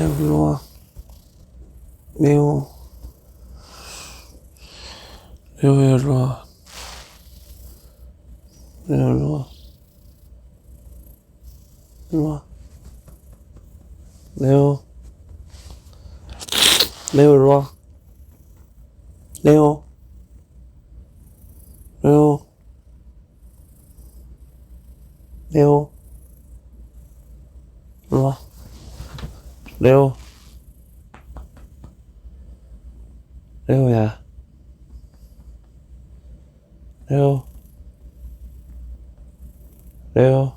야, 일로 와. 레오. 레오야, 일로 와. 레오, 일로 와. 일로 와. 레오. 레오, 일로 와. 레오. 레오. 레오. 일로 와. 레오. 레오야. 레오. 레오.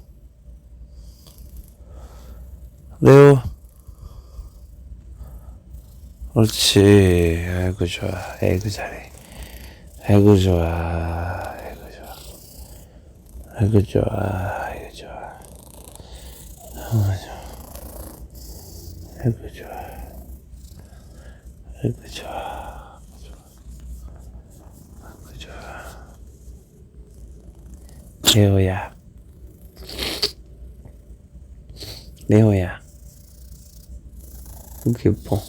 레오. 옳지. 아이고, 좋아. 아이고, 잘해. 아이고, 좋아. 아이고, 좋아. 아이고, 좋아. 아이고, 좋아. 아이고, 좋아. 아이고, 좋아. 레오야. 레오야. 이렇게 예뻐.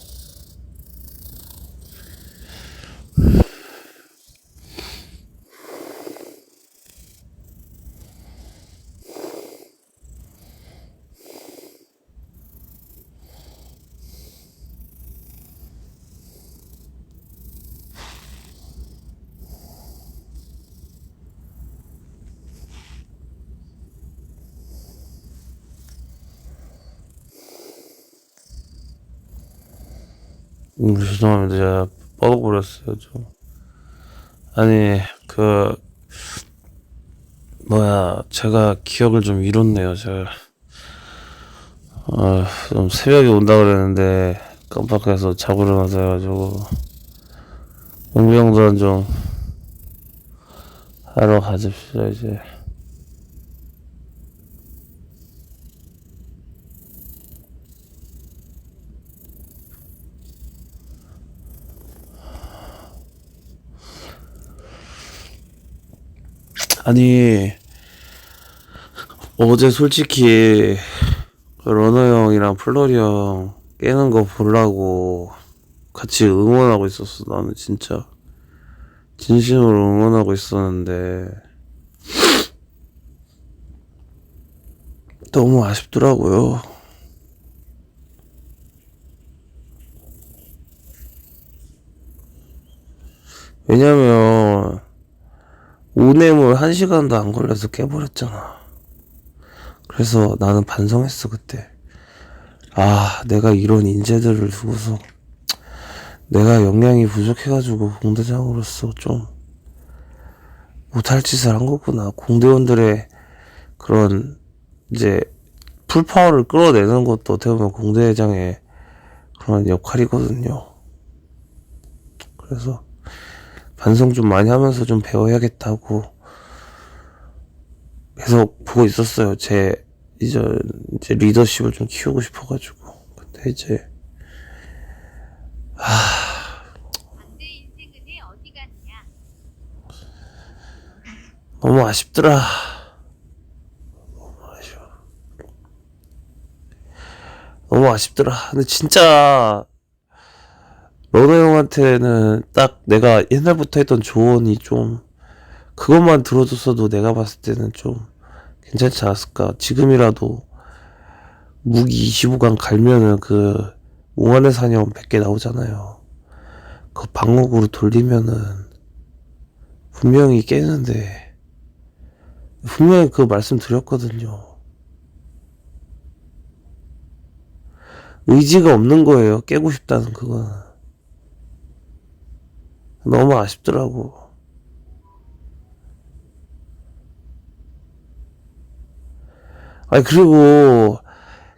음, 죄송합니다. 제가 뻗어버렸어요, 좀. 아니, 그, 뭐야, 제가 기억을 좀 잃었네요, 제가. 어, 좀 새벽에 온다 그랬는데, 깜빡해서 자고 일어나서 해가지고, 형들은 좀, 하러 가십시다, 이제. 아니 어제 솔직히 그 러너 형이랑 플로리 형 깨는 거 보려고 같이 응원하고 있었어. 나는 진짜 진심으로 응원하고 있었는데 너무 아쉽더라고요. 왜냐면 오뇌물 한 시간도 안 걸려서 깨버렸잖아. 그래서 나는 반성했어, 그때. 아, 내가 이런 인재들을 두고서 내가 역량이 부족해가지고 공대장으로서 좀 못할 짓을 한 거구나. 공대원들의 그런 이제 풀파워를 끌어내는 것도 어떻게 보면 공대장의 그런 역할이거든요. 그래서 반성 좀 많이 하면서 좀 배워야겠다고 계속 보고 있었어요. 제 이제 이제 리더십을 좀 키우고 싶어가지고 근데 이제 갔냐? 너무 아쉽더라. 너무 아쉬워. 너무 아쉽더라. 근데 진짜 러너 형한테는 딱 내가 옛날부터 했던 조언이 좀 그것만 들어줬어도 내가 봤을 때는 좀 괜찮지 않았을까. 지금이라도 무기 25강 갈면은 그 몽환의 사냥 100개 나오잖아요. 그 방어구로 돌리면은 분명히 깨는데 분명히 그 말씀 드렸거든요. 의지가 없는 거예요. 깨고 싶다는 그건. 너무 아쉽더라고. 아니, 그리고,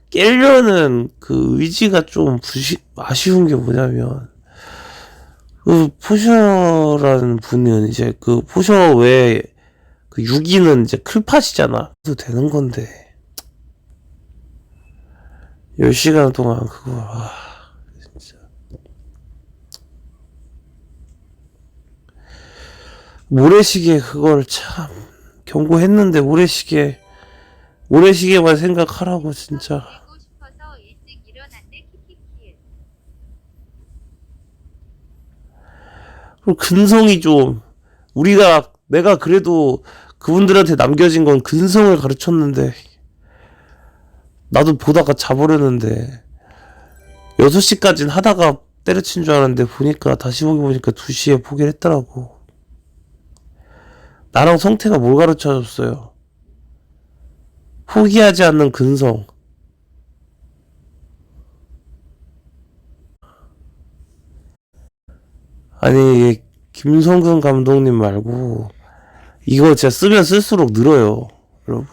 깨려는 그 의지가 좀 부시, 아쉬운 게 뭐냐면, 그, 포셔라는 분은 이제 그 포셔 외에 그 6위는 이제 클팟이잖아. 그래도 되는 건데. 10시간 동안 그거, 아, 모래시계 그걸 참 경고했는데 모래시계 모래시계만 생각하라고 진짜. 그리고 근성이 좀 우리가 내가 그래도 그분들한테 남겨진 건 근성을 가르쳤는데 나도 보다가 자버렸는데 6시까진 하다가 때려친 줄 알았는데 보니까 다시 보기 보니까 2시에 포기를 했더라고. 나랑 성태가 뭘 가르쳐 줬어요? 포기하지 않는 근성. 아니 김성근 감독님 말고 이거 진짜 쓰면 쓸수록 늘어요 여러분.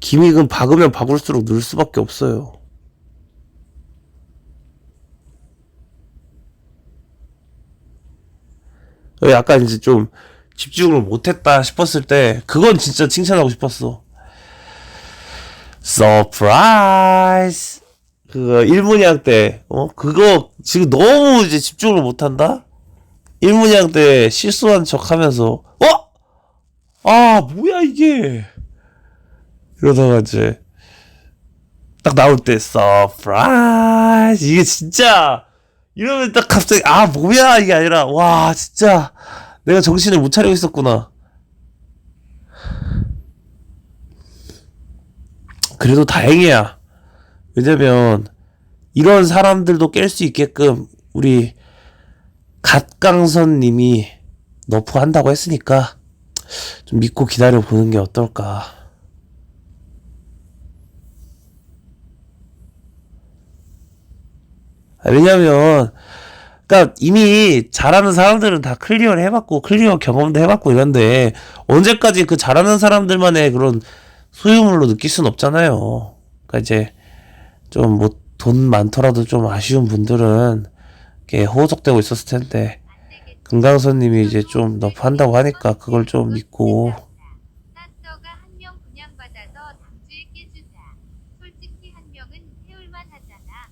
김익은 박으면 박을수록 늘 수밖에 없어요. 약간 이제 좀 집중을 못했다 싶었을 때 그건 진짜 칭찬하고 싶었어 서프라이즈 그거 일문양 때, 어? 그거 지금 너무 이제 집중을 못한다? 일문양 때 실수한 척 하면서, 어? 아, 뭐야, 이게. 이러다가 이제, 딱 나올 때, 서프라이즈. 이게 진짜, 이러면 딱 갑자기, 아, 뭐야, 이게 아니라, 와, 진짜, 내가 정신을 못 차리고 있었구나. 그래도 다행이야. 왜냐면 이런 사람들도 깰 수 있게끔 우리 갓강선 님이 너프 한다고 했으니까 좀 믿고 기다려 보는 게 어떨까. 아, 왜냐면 그러니까 이미 잘하는 사람들은 다 클리어를 해봤고 클리어 경험도 해봤고 이런데 언제까지 그 잘하는 사람들만의 그런 소유물로 느낄 순 없잖아요. 그러니까 이제 좀 뭐 돈 많더라도 좀 아쉬운 분들은 이렇게 호적되고 있었을 텐데 금강선님이 이제 좀 너프한다고 하니까 그걸 좀 믿고 산더가 한 명 분양받아서 당주에 깨주자. 솔직히 한 명은 태울만 하잖아.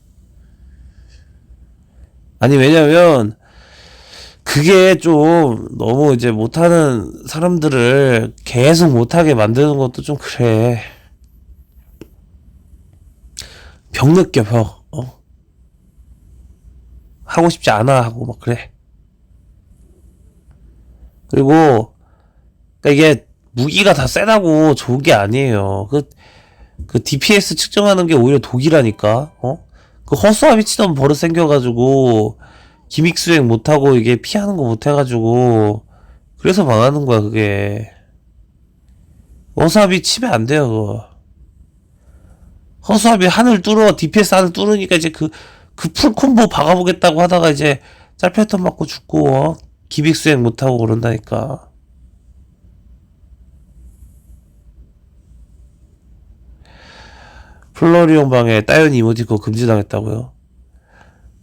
아니 왜냐면 그게 좀 너무 이제 못하는 사람들을 계속 못하게 만드는 것도 좀 그래. 벽 느껴 벽 어? 하고 싶지 않아 하고 막 그래. 그리고 그러니까 이게 무기가 다 세다고 좋은 게 아니에요. 그, 그 DPS 측정하는 게 오히려 독이라니까. 어? 그 허수아비 치던 버릇 생겨가지고 기믹 수행 못하고 이게 피하는 거 못해가지고 그래서 망하는 거야 그게 허수아비 치면 안 돼요 그거 허수아비 하늘 뚫어 DPS 하늘 뚫으니까 이제 그 그 풀콤보 박아보겠다고 하다가 이제 짤패턴 맞고 죽고 어? 기믹 수행 못하고 그런다니까 플로리온 방에 따윤 이모티콘 금지당했다고요?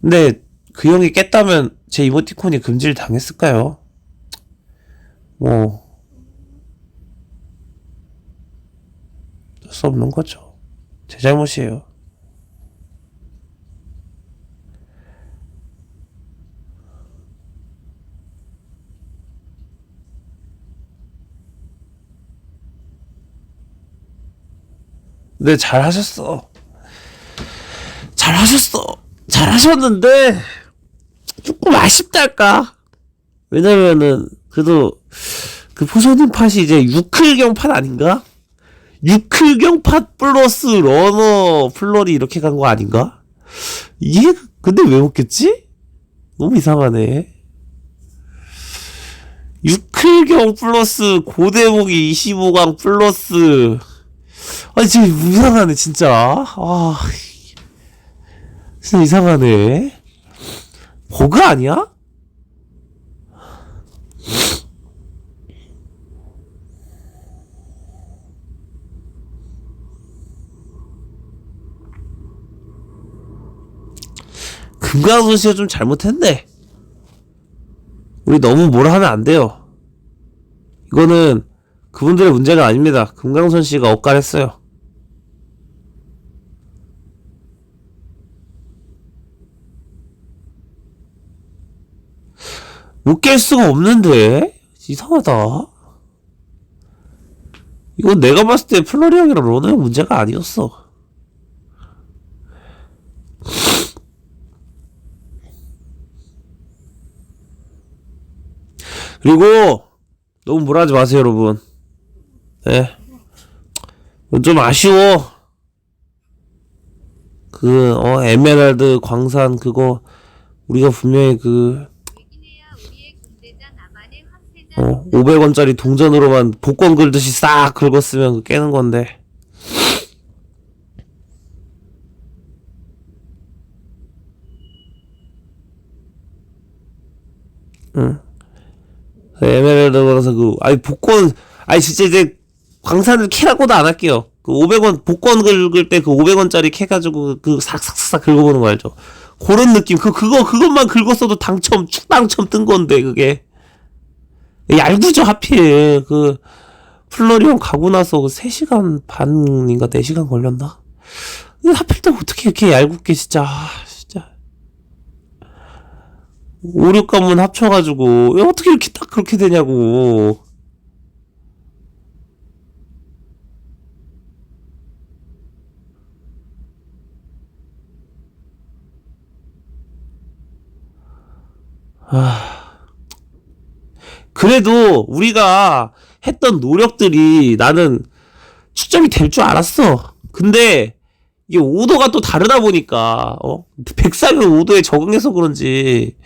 근데 그 형이 깼다면 제 이모티콘이 금지를 당했을까요? 뭐, 어쩔 수 없는 거죠. 제 잘못이에요. 근데 잘 하셨어. 잘 하셨어. 잘 하셨는데, 조금 아쉽달까? 왜냐면은, 그래도, 그 포소님 팟이 이제 유클경 팟 아닌가? 유클경 팟 플러스 러너 플러리 이렇게 간 거 아닌가? 이게, 근데 왜 먹겠지? 너무 이상하네. 유클경 플러스 고대목이 25강 플러스 아니 진짜 이상하네 진짜 아 진짜 이상하네 버그 아니야? 금강선 씨가 좀 잘못했네 우리 너무 뭐라 하면 안 돼요 이거는 그분들의 문제가 아닙니다. 금강선 씨가 엇갈했어요. 못 깰 수가 없는데? 이상하다. 이건 내가 봤을 때 플로리 형이랑 로너 형 문제가 아니었어. 그리고 너무 뭐라 하지 마세요, 여러분. 네. 좀 아쉬워. 그, 어, 에메랄드 광산 그거, 우리가 분명히 그, 어, 500원짜리 동전으로만 복권 긁듯이 싹 긁었으면 그 깨는 건데. 응. 그 에메랄드 가서 그, 아니, 복권, 아니, 진짜 이제 광산을 캐라고도 안 할게요. 그 500원, 복권 긁을 때 그 500원짜리 캐가지고 그 싹싹싹 긁어보는 거 알죠? 그런 느낌. 그, 그거, 그것만 긁었어도 당첨, 축 당첨 뜬 건데, 그게. 얄궂죠 하필. 그 플로리온 가고 나서 그 3시간 반인가 4시간 걸렸나? 하필 또 어떻게 이렇게 얄궂게 진짜 아, 진짜. 5, 6관문 합쳐가지고 왜 어떻게 이렇게 딱 그렇게 되냐고 그래도 우리가 했던 노력들이 나는 축적이 될 줄 알았어. 근데 이게 오도가 또 다르다 보니까 어? 백살은 오도에 적응해서 그런지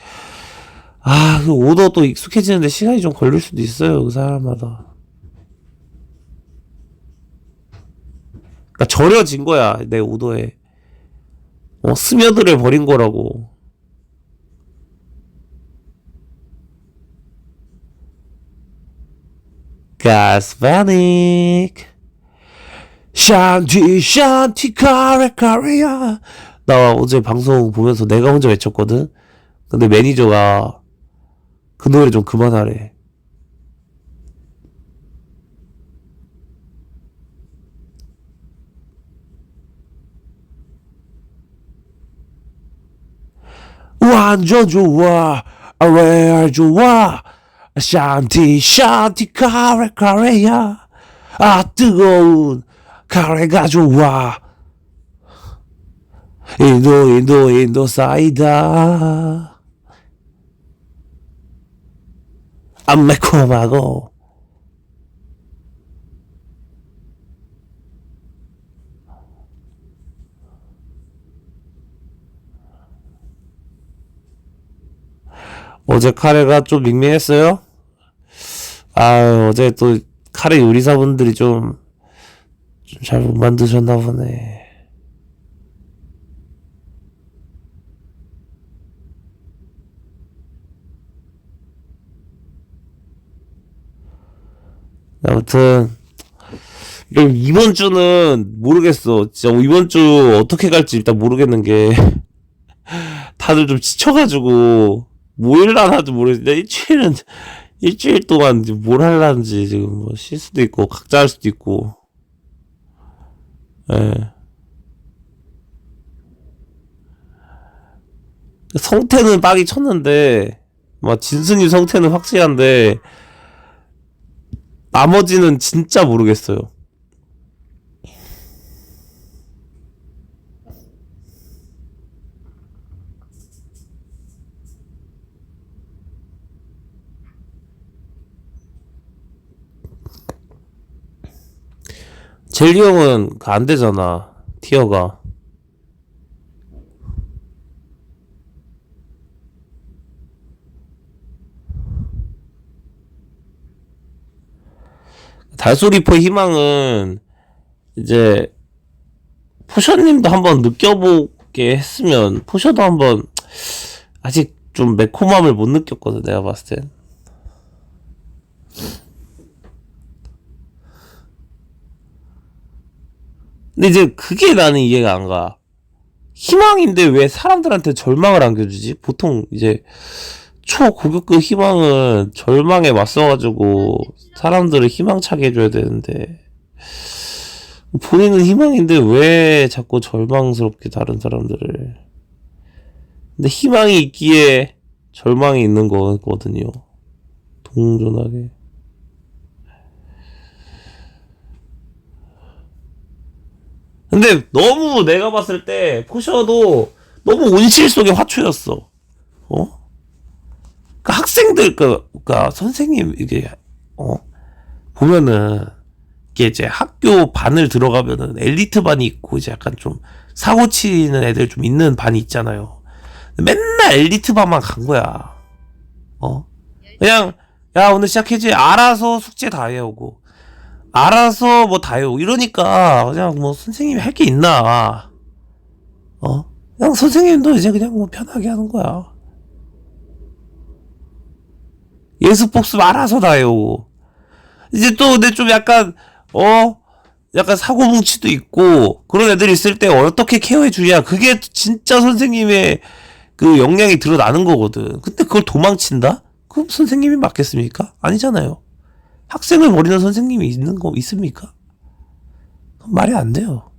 아, 그 오도 또 익숙해지는데 시간이 좀 걸릴 수도 있어요. 그 사람마다. 그러니까 절여진 거야. 내 오도에. 어, 스며들어 버린 거라고. 가스파닉 샨티 샨티 카레 카레야 나 어제 방송 보면서 내가 혼자 외쳤거든. 근데 매니저가 그 노래 좀 그만하래. 완전 좋아. 왜 좋아 샨티 샨티 카레 카레야. 아 뜨거운 카레가 좋아. 인도 인도 인도 사이다. 안 매콤하고 어제 카레가 좀 밍밍했어요? 아 어제 또 카레 요리사분들이 좀 잘 못 만드셨나 보네. 아무튼 이번 주는 모르겠어. 진짜 이번 주 어떻게 갈지 일단 모르겠는 게 다들 좀 지쳐가지고 뭐 일하나도 모르겠는데 일주일은 일주일 동안 뭘 하려는지 지금 뭐 쉴 수도 있고 각자 할 수도 있고 예. 성태는 빡이 쳤는데 막 진순이 성태는 확실한데 나머지는 진짜 모르겠어요. 젤리 형은 그안 되잖아. 티어가. 달소리퍼 희망은 이제 포셔님도 한번 느껴보게 했으면 포셔도 한번 아직 좀 매콤함을 못 느꼈거든 내가 봤을 땐. 근데 이제 그게 나는 이해가 안 가. 희망인데 왜 사람들한테 절망을 안겨주지? 보통 이제 초고급급 희망은 절망에 맞서가지고 사람들을 희망차게 해줘야 되는데 본인은 희망인데 왜 자꾸 절망스럽게 다른 사람들을 근데 희망이 있기에 절망이 있는 거거든요 동존하게 근데 너무 내가 봤을 때 포셔도 너무 온실 속의 화초였어 어? 그 학생들 그, 그 선생님 이게 어 보면은 이게 이제 학교 반을 들어가면은 엘리트 반이 있고 이제 약간 좀 사고 치는 애들 좀 있는 반이 있잖아요. 맨날 엘리트 반만 간 거야. 어 그냥 야 오늘 시작해지 알아서 숙제 다 해오고 알아서 뭐다 해오고 이러니까 그냥 뭐 선생님이 할 게 있나. 어? 그냥 선생님도 이제 그냥 뭐 편하게 하는 거야. 예습 복습 알아서 다 해오고 이제 또 근데 좀 약간 어? 약간 사고 뭉치도 있고 그런 애들이 있을 때 어떻게 케어해 주냐. 그게 진짜 선생님의 그 역량이 드러나는 거거든. 근데 그걸 도망친다? 그럼 선생님이 맞겠습니까? 아니잖아요 학생을 버리는 선생님이 있는 거 있습니까? 말이 안 돼요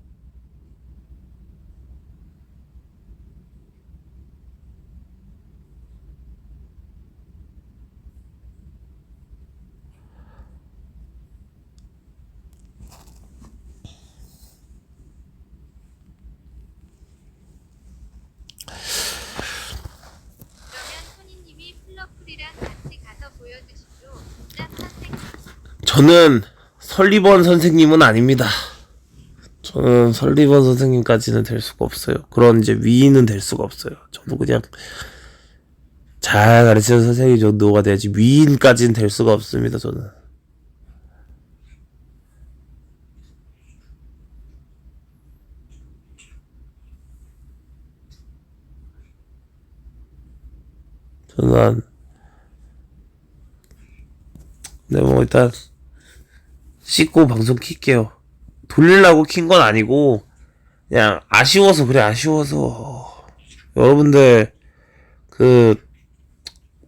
그러면 손이님이 플러풀이랑 같이 가서 보여주시죠. 짝 선생님. 저는 설리번 선생님은 아닙니다. 저는 설리번 선생님까지는 될 수가 없어요. 그런 이제 위인은 될 수가 없어요. 저도 그냥 잘 가르치는 선생님 정도가 돼야지 위인까지는 될 수가 없습니다. 저는. 저는 네, 뭐 일단 씻고 방송 킬게요. 돌리려고 킨 건 아니고 그냥 아쉬워서 그래 아쉬워서 여러분들 그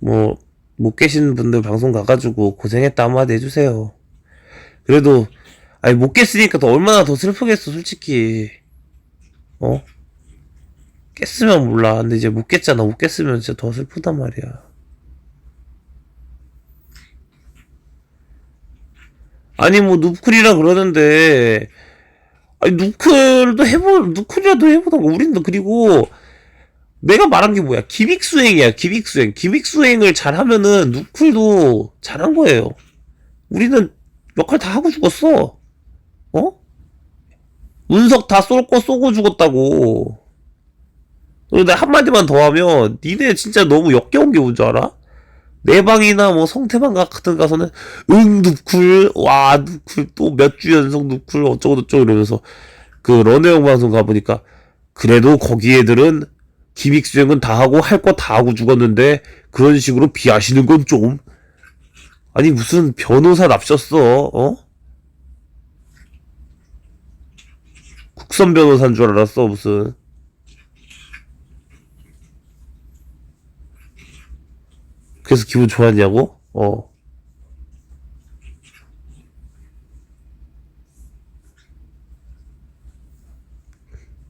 뭐 못 계신 분들 방송 가가지고 고생했다 한마디 해주세요. 그래도 아니 못 깼으니까 더 얼마나 더 슬프겠어 솔직히 어 깼으면 몰라 근데 이제 못 깼잖아 못 깼으면 진짜 더 슬프단 말이야. 아니 뭐 누클이라 그러는데. 아니 누클도 해보 누클이라도 해보다가 우린 그리고 내가 말한 게 뭐야? 기믹 수행이야 기믹 수행. 기믹 수행을 잘하면은 누클도 잘한 거예요. 우리는 역할 다 하고 죽었어. 어? 운석 다 쏠거 쏘고 죽었다고. 내가 한마디만 더 하면 니네 진짜 너무 역겨운 게 뭔 줄 알아? 내 방이나 뭐 성태방 같은 가서는 응 누쿨 와 누쿨 또 몇 주 연속 누쿨 어쩌고 저쩌고 이러면서 그 런웨형 방송 가보니까 그래도 거기 애들은 기믹 수행은 다 하고 할 거 다 하고 죽었는데 그런 식으로 비하시는 건 좀 아니 무슨 변호사 납셨어 어? 국선 변호사인 줄 알았어 무슨 그래서 기분 좋았냐고? 어.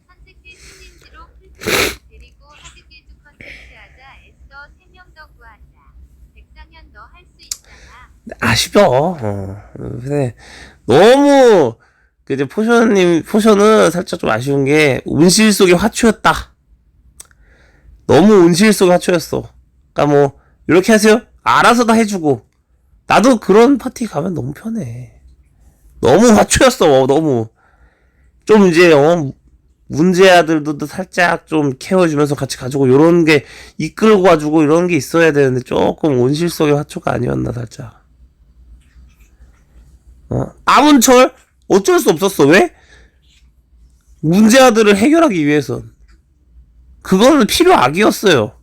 선택해 손인지로 풀풀이 데리고 하드게주 컨텐츠 하자. 애써 3명 더 구하자. 백상현 너할수 있잖아. 아쉬워. 어. 근데 너무 그 이제 포션님 포션은 살짝 좀 아쉬운 게 운실 속의 화초였다. 너무 운실 속의 화초였어. 그러니까 뭐 이렇게 하세요. 알아서 다 해주고 나도 그런 파티 가면 너무 편해. 너무 화초였어. 너무 좀 이제 어 문제 아들도 살짝 좀 케어해주면서 같이 가지고 요런 게 이끌고 가지고 이런 게 있어야 되는데 조금 온실 속의 화초가 아니었나 살짝. 어, 아문철 어쩔 수 없었어. 왜? 문제 아들을 해결하기 위해선 그거는 필요악이었어요.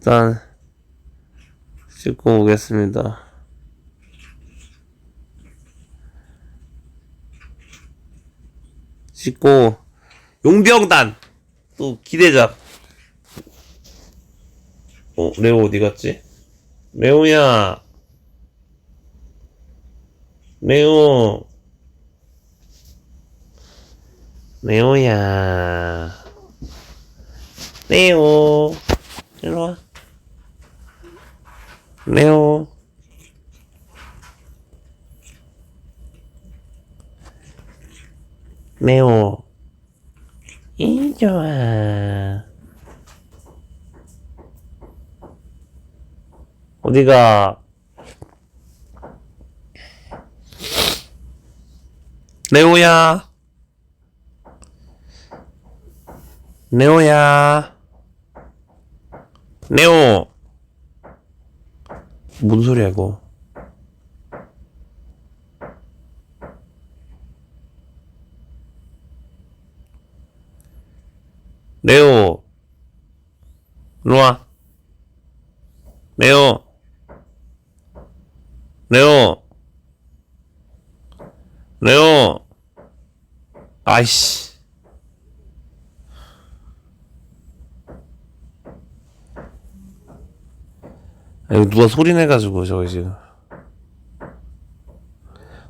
일단 씻고 오겠습니다. 씻고 용병단 또 기대자. 어 레오 어디 갔지? 레오야. 레오. 레오야. 레오. 일로 와. 레오. 레오. 이 좋아. 어디가? 레오야. 레오야. 레오. 뭔 소리야 이거? 레오. 일로 와. 레오. 레오. 레오. 아이씨. 아, 이거 누가 소리 내가지고 저거 지금.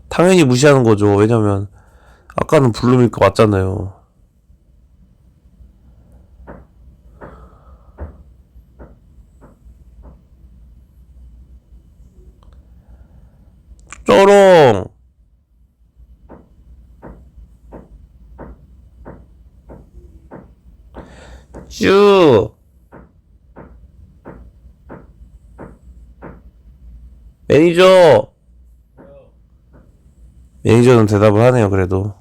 당연히 무시하는 거죠. 왜냐면 아까는 블루밀크 왔잖아요 쪼롱 쭈 매니저. 매니저는 대답을 하네요 그래도.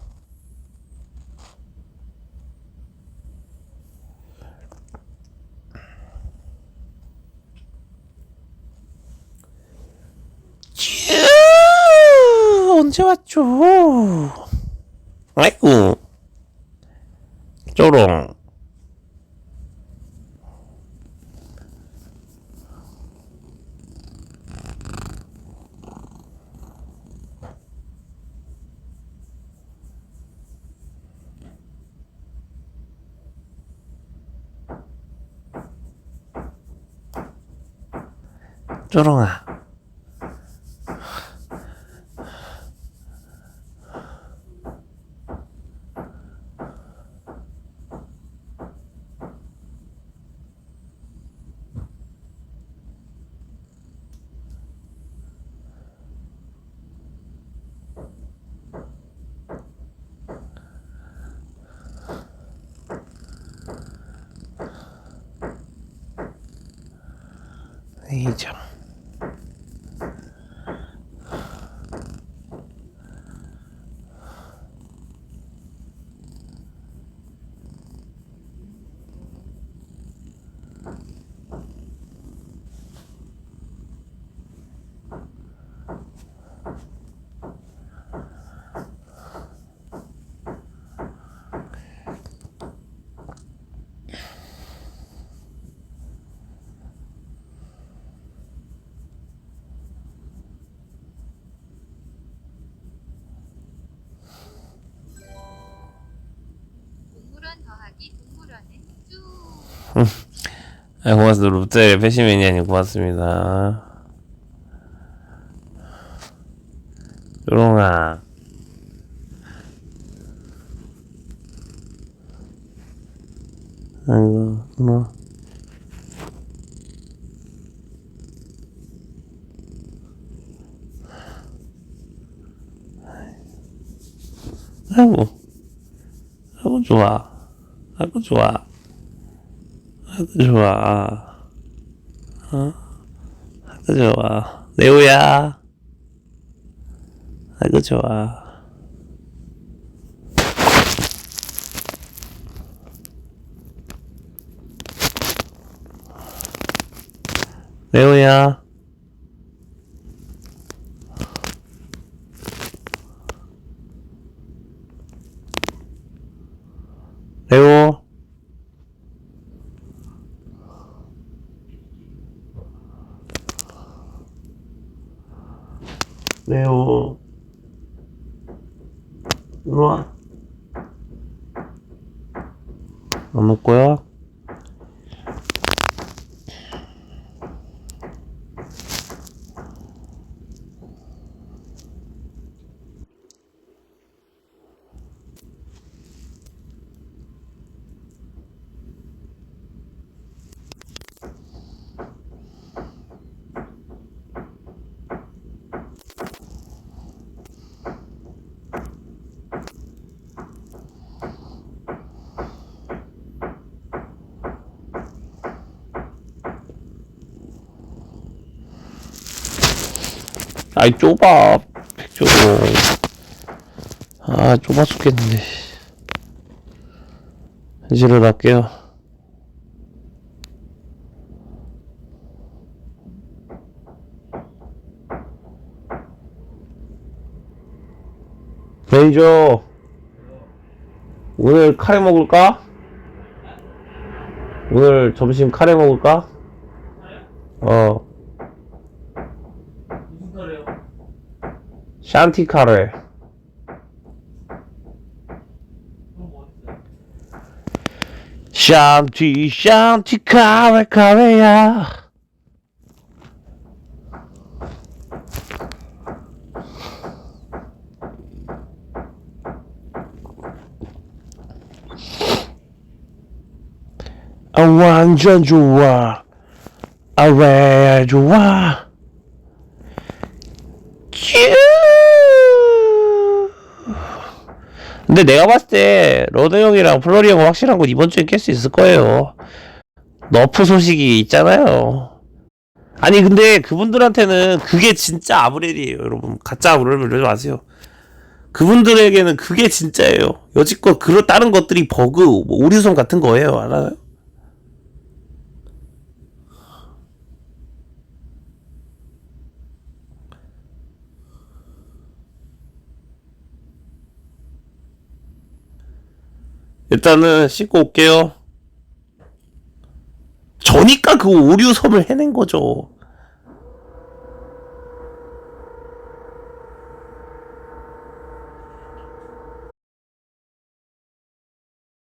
쭈 언제 왔죠? 아이고. 쪼롱 쪼롱아 이 참. 아, 고맙습니다. 롯데 패시매니아님 고맙습니다. 요롱아. 아이고, 뭐. 아이고, 아이고, 좋아. 아이고, 좋아. 아이고 좋아. 어? 좋아. 레오야. 아이고 좋아. 레오야. 레오. 레오. 일로 와. 안먹 거야? 아이 좁아. 백조도 아 좁아 죽겠는데. 현실을 할게요. 매니저 오늘 카레 먹을까? 오늘 점심 카레 먹을까? 어 무슨 카레요? 샨티 카레. 그럼 뭐 있어요? 샨티 샨티 카레 카레야. 아 완전 좋아. 아왜 좋아? 쭈 근데 내가 봤을 때 러드 형이랑 플로리 형 확실한 건 이번 주에 깰 수 있을 거예요. 너프 소식이 있잖아요. 아니 근데 그분들한테는 그게 진짜 아브렐이에요, 여러분. 가짜 아브렐 이러지 마세요. 그분들에게는 그게 진짜예요. 여지껏 그런 다른 것들이 버그, 뭐 오류성 같은 거예요. 알아요? 일단은 씻고 올게요. 저니까 그 오류섬을 해낸 거죠.